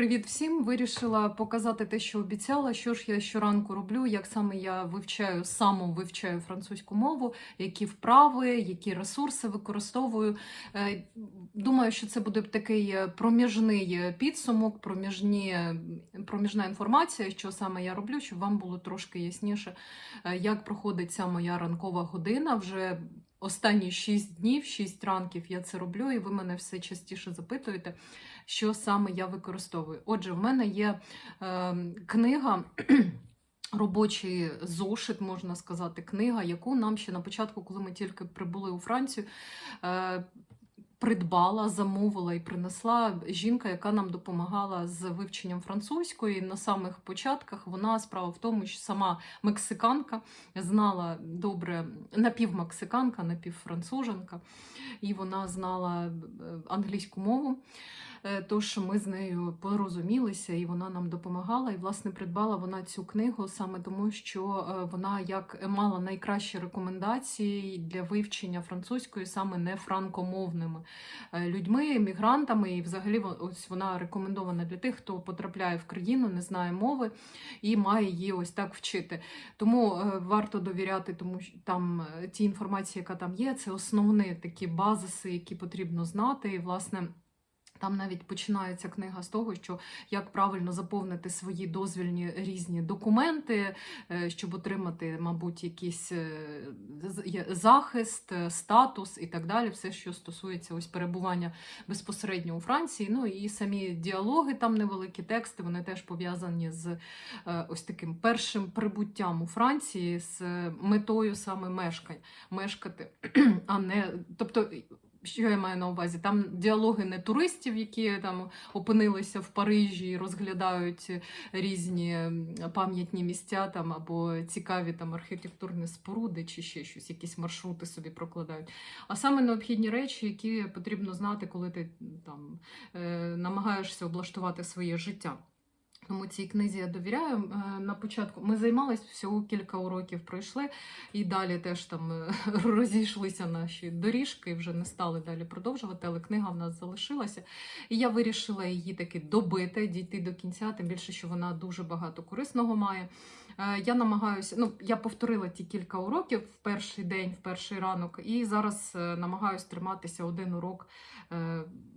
Привіт всім! Вирішила показати те, що обіцяла. Що ж я щоранку роблю, як саме я вивчаю, само вивчаю французьку мову, які вправи, які ресурси використовую. Е, Думаю, що це буде такий е, проміжний е, підсумок, проміжні, проміжна інформація, що саме я роблю, щоб вам було трошки ясніше, як проходить ця моя ранкова година. Вже останні 6 днів, 6 ранків я це роблю, і ви мене все частіше запитуєте що саме я використовую. Отже, в мене є е, книга. Робочий зошит, можна сказати, книга, яку нам ще на початку, коли ми тільки прибули у Францію, е, придбала, замовила і принесла жінка, яка нам допомагала з вивченням французької. На самих початках вона справа в тому, що сама мексиканка знала добре напівмексиканка, напівфранцуженка, і вона знала е, англійську мову. Е, Тож ми з нею порозумілися, і вона нам допомагала. І, власне, придбала вона цю книгу саме тому, що е, вона як мала найкращі рекомендації для вивчення французької, саме не франкомовними е, людьми, мігрантами. І взагалі ось вона рекомендована для тих, хто потрапляє в країну, не знає мови і має її ось так вчити. Тому варто довіряти, тому що там ті інформації, яка там є, це основні такі базиси, які потрібно знати. І, власне. Там навіть починається книга з того, що як правильно заповнити свої дозвільні різні документи, е, щоб отримати, мабуть, якийсь е, захист, е, статус і так далі. Все, що стосується ось перебування безпосередньо у Франції. Ну і самі діалоги, там невеликі тексти, вони теж пов'язані з ось таким першим прибуттям у Франції з метою саме мешкань, мешкати, а не тобто. Що я маю на увазі? Там діалоги не туристів, які там опинилися в Парижі і розглядають різні пам'ятні місця там або цікаві там архітектурні споруди, чи ще щось, якісь маршрути собі прокладають. А саме необхідні речі, які потрібно знати, коли ти там е, намагаєшся облаштувати своє життя. Тому цій книзі я довіряю. Е, на початку ми займалися всього кілька уроків пройшли, і далі теж там е, розійшлися наші доріжки, вже не стали далі продовжувати, але книга в нас залишилася. І я вирішила її таки добити, дійти до кінця, тим більше, що вона дуже багато корисного має. Е, я намагаюся, ну я повторила ті кілька уроків в перший день, в перший ранок, і зараз намагаюся триматися один урок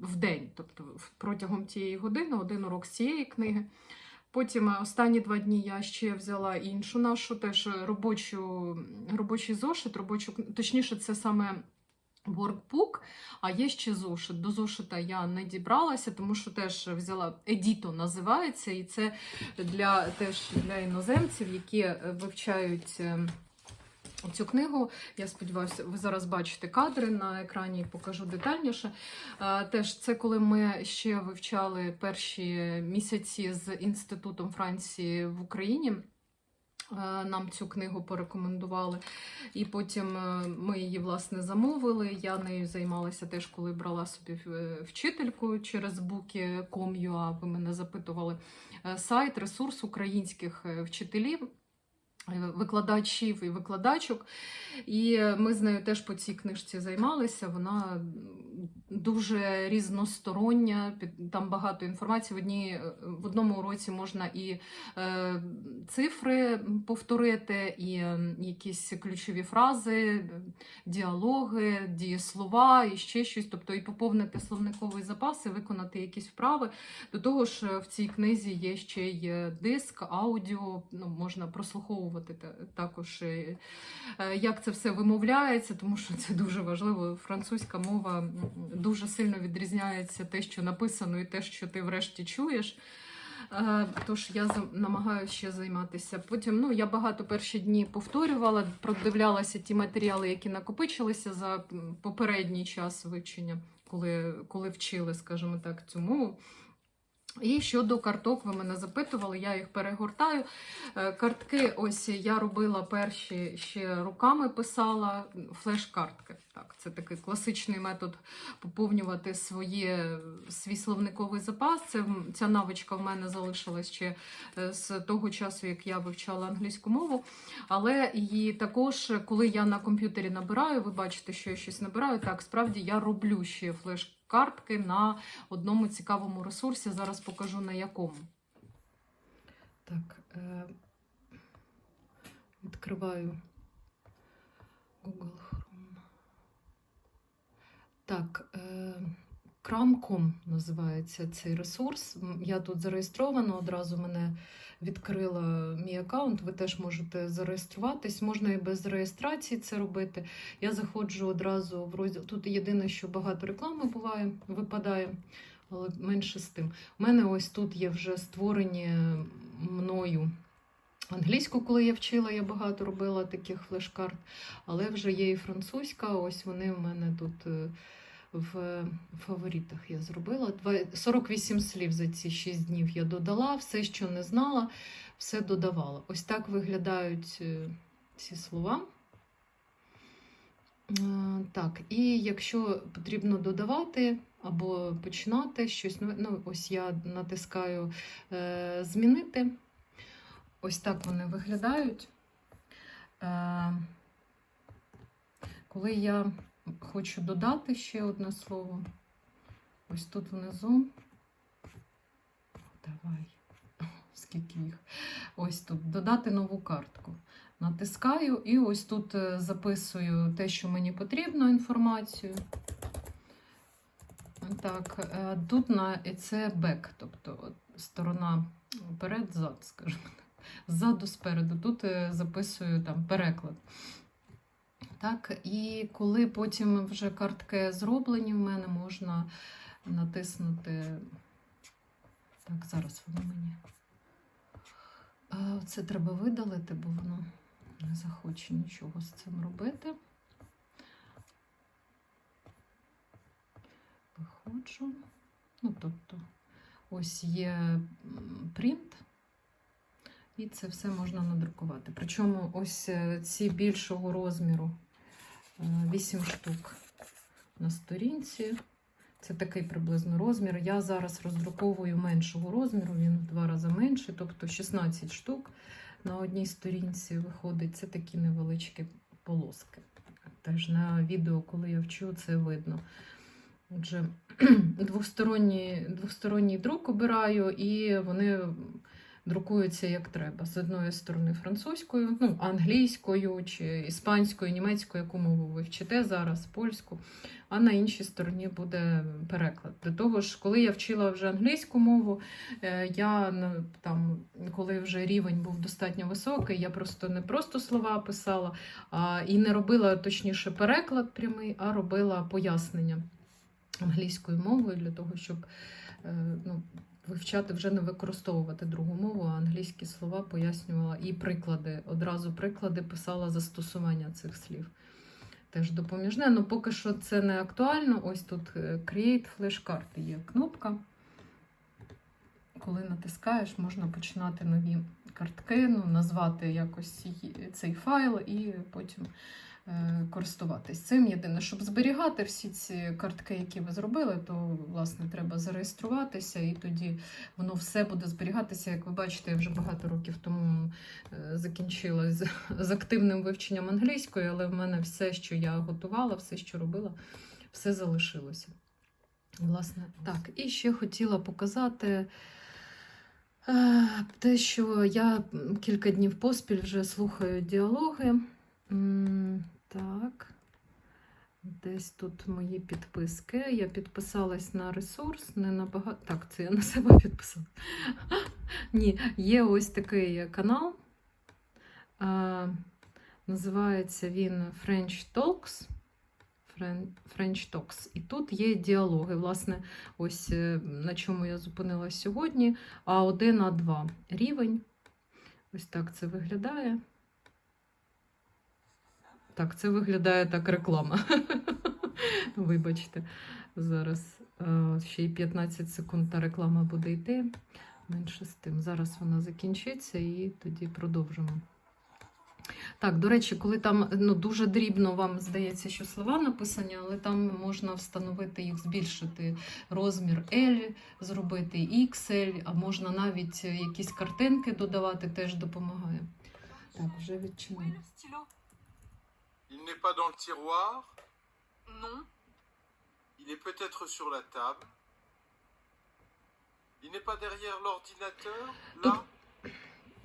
в день, тобто протягом тієї години, один урок з цієї книги. Потім е, останні два дні я ще взяла іншу нашу теж робочу, робочий зошит, робочу, точніше, це саме workbook, а є ще зошит. До зошита я не дібралася, тому що теж взяла Едіто називається, і це для теж для іноземців, які е, вивчають. Цю книгу, я сподіваюся, ви зараз бачите кадри на екрані, покажу детальніше. Теж це коли ми ще вивчали перші місяці з Інститутом Франції в Україні. Нам цю книгу порекомендували, і потім е, ми її власне замовили. Я нею займалася теж, коли брала собі е, вчительку через Bookie.com.ua, Ви мене запитували е, сайт, ресурс українських вчителів. Викладачів і викладачок, і ми з нею теж по цій книжці займалися. Вона дуже різностороння, там багато інформації. В одній, в одному уроці можна і е, цифри повторити, і е, якісь ключові фрази, діалоги, дієслова і ще щось, тобто і поповнити словниковий запас, і виконати якісь вправи. До того ж, в цій книзі є ще й диск, аудіо, ну, можна прослуховувати також, е, як це все вимовляється, тому що це дуже важливо. Французька мова дуже сильно відрізняється те, що написано, і те, що ти врешті чуєш. Е, тож я намагаюся ще займатися. Потім ну, я багато перші дні повторювала, продивлялася ті матеріали, які накопичилися за попередній час вивчення, коли коли вчили, скажімо так, цю мову. І щодо карток, ви мене запитували, я їх перегортаю. Е, картки, ось я робила перші ще руками писала флеш-картки. Так, Це такий класичний метод поповнювати своє, свій словниковий запас. Це, Ця навичка в мене залишилась ще е, з того часу, як я вивчала англійську мову. Але і також, коли я на комп'ютері набираю, ви бачите, що я щось набираю, так, справді я роблю ще флеш картки на одному цікавому ресурсі. Зараз покажу на якому. Так, е, відкриваю Google. Так, е, Cram.com називається цей ресурс. Я тут зареєстрована, одразу мене відкрила мій аккаунт. Ви теж можете зареєструватись. Можна і без реєстрації це робити. Я заходжу одразу в розділ. Тут єдине, що багато реклами буває, випадає, але менше з тим. У мене ось тут є вже створені мною. Англійську, коли я вчила, я багато робила таких флеш-карт, але вже є і французька. Ось вони в мене тут е, в фаворитах я зробила. 48 слів за ці 6 днів я додала, все, що не знала, все додавала. Ось так виглядають е, ці слова. Е, Так, і якщо потрібно додавати або починати щось, ну ось я натискаю змінити. Ось так вони виглядають. Е, коли я хочу додати ще одне слово, ось тут внизу. Давай, скільки їх. Ось тут додати нову картку. Натискаю і ось тут е, записую те, що мені потрібно, інформацію. Так, е, тут на це бек, тобто сторона вперед-зад, скажімо так. Ззаду спереду. Тут е, записую там переклад. Так, і коли потім вже картки зроблені, в мене можна натиснути. Так, зараз воно мені. Це треба видалити, бо воно не захоче нічого з цим робити. Виходжу. Ну, тобто, ось є принт, і це все можна надрукувати. Причому ось е, ці більшого розміру 8 штук на сторінці. Це такий приблизно розмір. Я зараз роздруковую меншого розміру, він в два рази менший, тобто 16 штук на одній сторінці виходить. Це такі невеличкі полоски. Теж на відео, коли я вчу, це видно. Отже, двосторонній, двосторонній друк обираю, і вони друкуються як треба. З одної сторони французькою, ну, англійською чи іспанською, німецькою, яку мову ви вчите зараз, польську, а на іншій стороні буде переклад. До того ж, коли я вчила вже англійську мову, е, я там, коли вже рівень був достатньо високий, я просто не просто слова писала, а і не робила точніше переклад прямий, а робила пояснення англійською мовою для того, щоб е, ну, вивчати вже не використовувати другу мову, а англійські слова пояснювала і приклади. Одразу приклади писала застосування цих слів. Теж допоміжне. Ну, поки що це не актуально. Ось тут е, Create Flashcard є кнопка. Коли натискаєш, можна починати нові картки, ну, назвати якось цей файл і потім користуватись цим. Єдине, щоб зберігати всі ці картки, які ви зробили, то власне треба зареєструватися, і тоді воно все буде зберігатися. Як ви бачите, я вже багато років тому е, закінчила з, з активним вивченням англійської, але в мене все, що я готувала, все, що робила, все залишилося. Власне, так. І ще хотіла показати. е, Те, що я кілька днів поспіль вже слухаю діалоги. Так. Десь тут мої підписки. Я підписалась на ресурс, не на багато. Так, це я на себе підписала. Ні, є ось такий канал. А, називається він French Talks. French Talks. І тут є діалоги. Власне, ось е, на чому я зупинилась сьогодні. А1, А2 рівень. Ось так це виглядає. Так, це виглядає так реклама. Вибачте, зараз е, ще й 15 секунд та реклама буде йти. Менше з тим. Зараз вона закінчиться і тоді продовжимо. Так, до речі, коли там ну, дуже дрібно вам здається, що слова написані, але там можна встановити їх, збільшити розмір L, зробити XL, а можна навіть якісь картинки додавати, теж допомагає. Так, вже Où Il n'est pas dans le tiroir. Non. Il est peut-être sur la table. Il n'est pas derrière l'ordinateur, là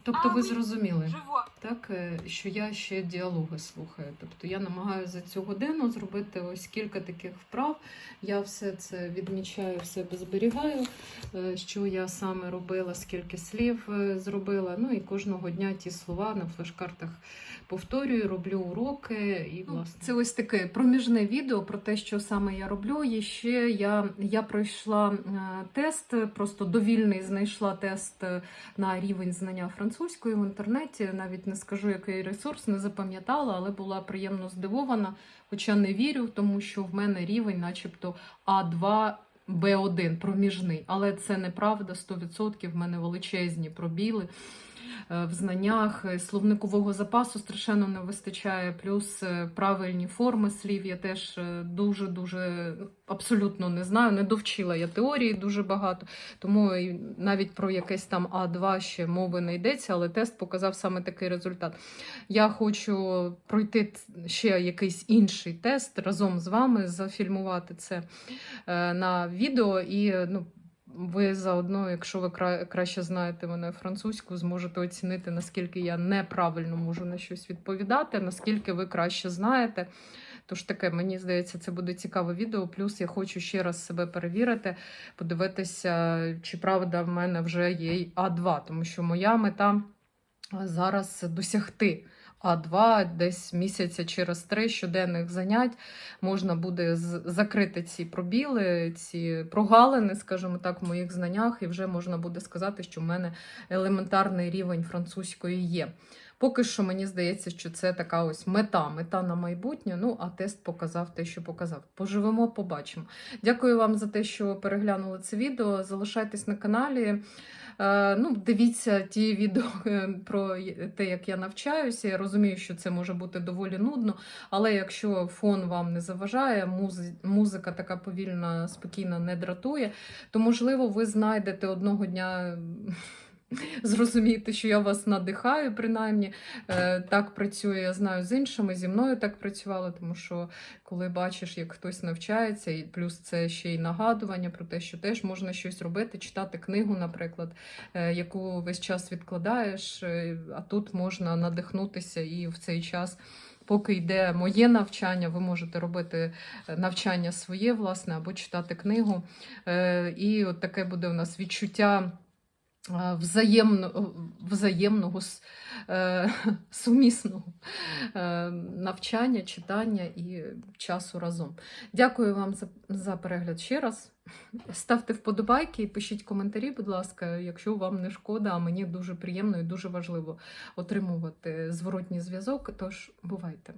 Тобто ви зрозуміли. Так, е, що я ще діалоги слухаю. Тобто я намагаюся за цю годину зробити ось кілька таких вправ. Я все це відмічаю, в себе зберігаю, е, що я саме робила, скільки слів е, зробила. Ну і кожного дня ті слова на флеш-картах повторюю, роблю уроки. І власне це ось таке проміжне відео про те, що саме я роблю. І ще я, я пройшла тест, просто довільний знайшла тест на рівень знання французької в інтернеті. Навіть не скажу, який ресурс, не запам'ятала, але була приємно здивована. Хоча не вірю, тому що в мене рівень, начебто, А2. Б1 проміжний, але це неправда 100%. В мене величезні пробіли в знаннях е, словникового запасу страшенно не вистачає. Плюс е, правильні форми слів я теж дуже дуже абсолютно не знаю. Не довчила я теорії дуже багато, тому навіть про якесь там А2 ще мови не йдеться, але тест показав саме такий результат. Я хочу пройти ще якийсь інший тест разом з вами, зафільмувати це е, на відео і ну. Ви заодно, якщо ви кра- краще знаєте мене французьку, зможете оцінити, наскільки я неправильно можу на щось відповідати, наскільки ви краще знаєте. Тож таке, мені здається, це буде цікаве відео. Плюс я хочу ще раз себе перевірити, подивитися, чи правда в мене вже є А2, тому що моя мета зараз досягти. А2 десь місяця через три щоденних занять можна буде закрити ці пробіли, ці прогалини, скажімо так, в моїх знаннях, і вже можна буде сказати, що в мене елементарний рівень французької є. Поки що мені здається, що це така ось мета, мета на майбутнє. Ну, а тест показав те, що показав. Поживемо, побачимо. Дякую вам за те, що переглянули це відео. Залишайтесь на каналі. Е, Ну, дивіться ті відео е, про те, як я навчаюся. Я розумію, що це може бути доволі нудно, але якщо фон вам не заважає, музика така повільна, спокійна, не дратує, то можливо ви знайдете одного дня. Зрозумієте, що я вас надихаю, принаймні Е, так працює, я знаю з іншими, зі мною так працювало, тому що коли бачиш, як хтось навчається, і плюс це ще й нагадування про те, що теж можна щось робити, читати книгу, наприклад, е, яку весь час відкладаєш, е, а тут можна надихнутися і в цей час. Поки йде моє навчання, ви можете робити навчання своє, власне, або читати книгу. І от таке буде у нас відчуття взаємно, взаємного е, сумісного е, навчання, читання і часу разом. Дякую вам за, за перегляд ще раз. Ставте вподобайки і пишіть коментарі, будь ласка, якщо вам не шкода, а мені дуже приємно і дуже важливо отримувати зворотній зв'язок. Тож бувайте!